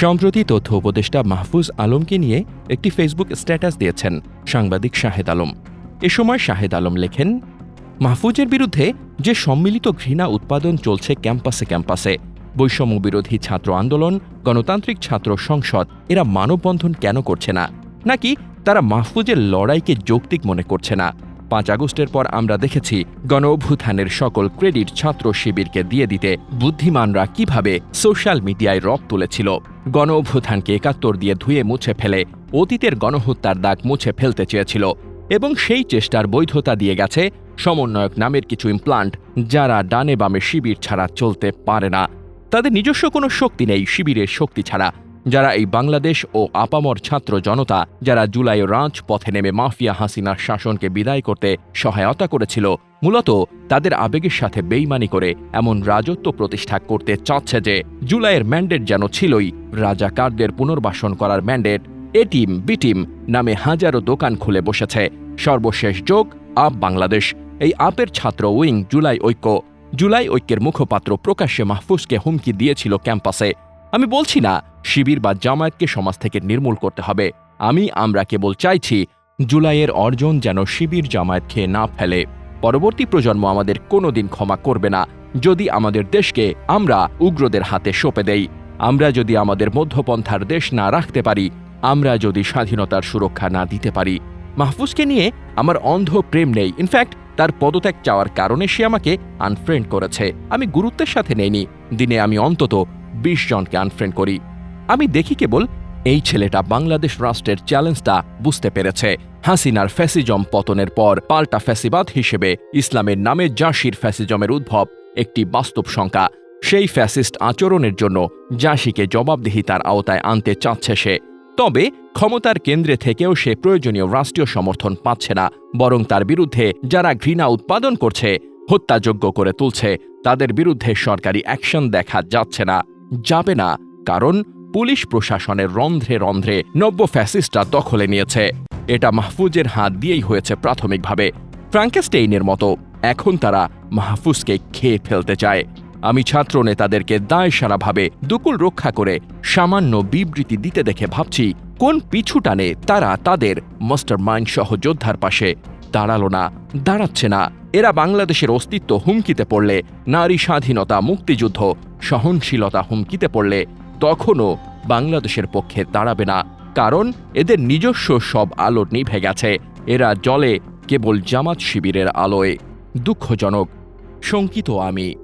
সম্প্রতি তথ্য উপদেষ্টা মাহফুজ আলমকে নিয়ে একটি ফেসবুক স্ট্যাটাস দিয়েছেন সাংবাদিক শাহেদ আলম। এ সময় শাহেদ আলম লেখেন, মাহফুজের বিরুদ্ধে যে সম্মিলিত ঘৃণা উৎপাদন চলছে ক্যাম্পাসে ক্যাম্পাসে, বৈষম্য বিরোধী ছাত্র আন্দোলন, গণতান্ত্রিক ছাত্র সংসদ, এরা মানববন্ধন কেন করছে না? নাকি তারা মাহফুজের লড়াইকে যৌক্তিক মনে করছে না? পাঁচ আগস্টের পর আমরা দেখেছি গণ অভ্যুত্থানের সকল ক্রেডিট ছাত্র শিবিরকে দিয়ে দিতে বুদ্ধিমানরা কীভাবে সোশ্যাল মিডিয়ায় রব তুলেছিল। গণ অভ্যুত্থানকে একাত্তর দিয়ে ধুয়ে মুছে ফেলে অতীতের গণহত্যার দাগ মুছে ফেলতে চেয়েছিল এবং সেই চেষ্টার বৈধতা দিয়ে গেছে সমন্বয়ক নামের কিছু ইমপ্লান্ট যারা ডানে বামে শিবির ছাড়া চলতে পারে না। তাদের নিজস্ব কোনো শক্তি নেই, শিবিরের শক্তি ছাড়া যারা এই বাংলাদেশ ও আপামর ছাত্র জনতা, যারা জুলাই রাঁচ পথে নেমে মাফিয়া হাসিনার শাসনকে বিদায় করতে সহায়তা করেছিল, মূলত তাদের আবেগের সাথে বেইমানি করে এমন রাজত্ব প্রতিষ্ঠা করতে চাচ্ছে যে জুলাইয়ের ম্যান্ডেট যেন ছিলই রাজাকারদের পুনর্বাসন করার mandate A team B team নামে হাজারো দোকান খুলে বসেছে। সর্বশেষ যোগ, আপ বাংলাদেশ। এই আপের ছাত্র উইং জুলাই ঐক্য। জুলাই ঐক্যের মুখপাত্র প্রকাশ্যে মাহফুজকে হুমকি দিয়েছিল ক্যাম্পাসে। আমি বলছি না শিবির বা জামায়াতকে সমাজ থেকে নির্মূল করতে হবে। আমি, আমরা কেবল চাইছি জুলাইয়ের অর্জন যেন শিবির জামায়াত খেয়ে না ফেলে। পরবর্তী প্রজন্ম আমাদের কোনোদিন ক্ষমা করবে না। যদি আমাদের দেশকে আমরা উগ্রদের হাতে সঁপে দেই, আমরা যদি আমাদের মধ্যপন্থার দেশ না রাখতে পারি, আমরা যদি স্বাধীনতার সুরক্ষা না দিতে পারি। মাহফুজকে নিয়ে আমার অন্ধ প্রেম নেই। ইনফ্যাক্ট তার পদত্যাগ চাওয়ার কারণে সে আমাকে আনফ্রেন্ড করেছে। আমি গুরুত্বের সাথে নেইনি। দিনে আমি অন্তত বিশ জনকে আনফ্রেন্ড করি। আমি দেখি কেবল এই ছেলেটা বাংলাদেশ রাষ্ট্রের চ্যালেঞ্জটা বুঝতে পেরেছে। হাসিনার ফ্যাসিজম পতনের পর পাল্টা ফ্যাসিবাদ হিসেবে ইসলামের নামে জাসির ফ্যাসিজমের উদ্ভব একটি বাস্তব সংখ্যা। সেই ফ্যাসিস্ট আচরণের জন্য জাসিকে জবাবদিহিতার আওতায় আনতে চাচ্ছে সে। তবে ক্ষমতার কেন্দ্রে থেকেও সে প্রয়োজনীয় রাষ্ট্রীয় সমর্থন পাচ্ছে না, বরং তার বিরুদ্ধে যারা ঘৃণা উৎপাদন করছে, হত্যাযোগ্য করে তুলছে, তাদের বিরুদ্ধে সরকারি অ্যাকশন দেখা যাচ্ছে না। যাবে না, কারণ পুলিশ প্রশাসনের রন্ধ্রে রন্ধ্রে নব্য ফ্যাসিস্টরা দখলে নিয়েছে। এটা মাহফুজের হাত দিয়েই হয়েছে প্রাথমিকভাবে। ফ্রাঙ্কেস্টেইনের মতো। এখন তারা মাহফুজকে খেয়ে ফেলতে চায়। আমি ছাত্র নেতাদেরকে দায় সারাভাবে দুকুল রক্ষা করে সামান্য বিবৃতি দিতে দেখে ভাবছি, কোন পিছু টানে তারা তাদের মাস্টার মাইন্ড সহ যোদ্ধার পাশে? দাঁড়াল না, দাঁড়াচ্ছে না। এরা বাংলাদেশের অস্তিত্ব হুমকিতে পড়লে, নারী স্বাধীনতা, মুক্তিযুদ্ধ, সহনশীলতা হুমকিতে পড়লে তখনও বাংলাদেশের পক্ষে দাঁড়াবে না, কারণ এদের নিজস্ব সব আলো নিভে গেছে। এরা জলে কেবল জামাত শিবিরের আলোয়। দুঃখজনক, শঙ্কিত আমি।